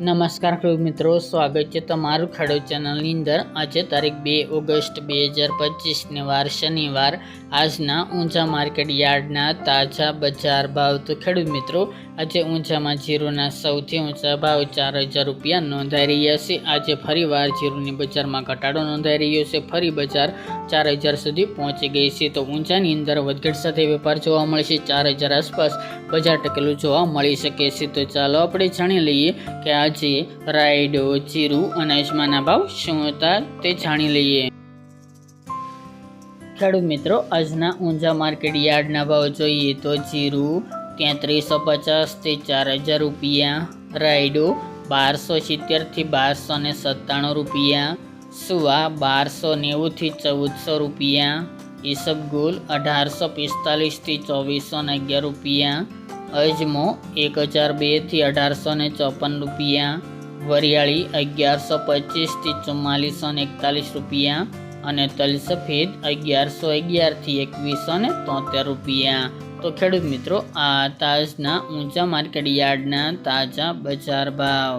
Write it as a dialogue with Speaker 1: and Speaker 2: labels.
Speaker 1: નમસ્કાર ખેડૂત મિત્રો, સ્વાગત છે તમારું ખેડૂત ચેનલની અંદર. આજે તારીખ બે ઓગસ્ટ બે હજાર પચીસને વાર શનિવાર. આજના ઊંચા માર્કેટ યાર્ડના તાજા બજાર ભાવ તો ખેડૂત મિત્રો, આજે ઊંચામાં જીરુના સૌથી ઊંચા ભાવ ચાર હજાર રૂપિયા નોંધાઈ રહ્યા છે. આજે ફરીવાર જીરુની બજારમાં ઘટાડો નોંધાઈ રહ્યો છે. ફરી બજાર ચાર હજાર સુધી પહોંચી ગઈ છે. તો ઊંચાની અંદર વધઘટ સાથે વેપાર જોવા મળશે. ચાર હજાર આસપાસ બજાર ટકેલું જોવા મળી શકે છે. તો ચાલો આપણે જાણી લઈએ કે આજે રાયડો, જીરું અને ભાવ શું હતા તે જાણી લઈએ. ખેડૂત મિત્રો, આજના ઊંઝા માર્કેટ યાર્ડના ભાવ જોઈએ તો જીરું ત્યાંત્રીસો પચાસથી ચાર હજાર રૂપિયા, રાયડો બારસો સિત્તેરથી બારસો ને સત્તાણું રૂપિયા, સુવા બારસો નેવુંથી ચૌદસો રૂપિયા, ઈસબગુલ અઢારસો પિસ્તાલીસથી ચોવીસો ને અગિયાર રૂપિયા અજમો એક હજાર બેથી અઢારસો ને ચોપન રૂપિયા, વરિયાળી અગિયારસો પચીસથી ચુમ્માલીસો ને એકતાલીસ રૂપિયા અને તલ સફેદ અગિયારસો અગિયારથી એકવીસો ને તોતેર રૂપિયા. તો ખેડૂત મિત્રો, આ તાજના ઊંચા માર્કેટ યાર્ડના તાજા બજાર ભાવ.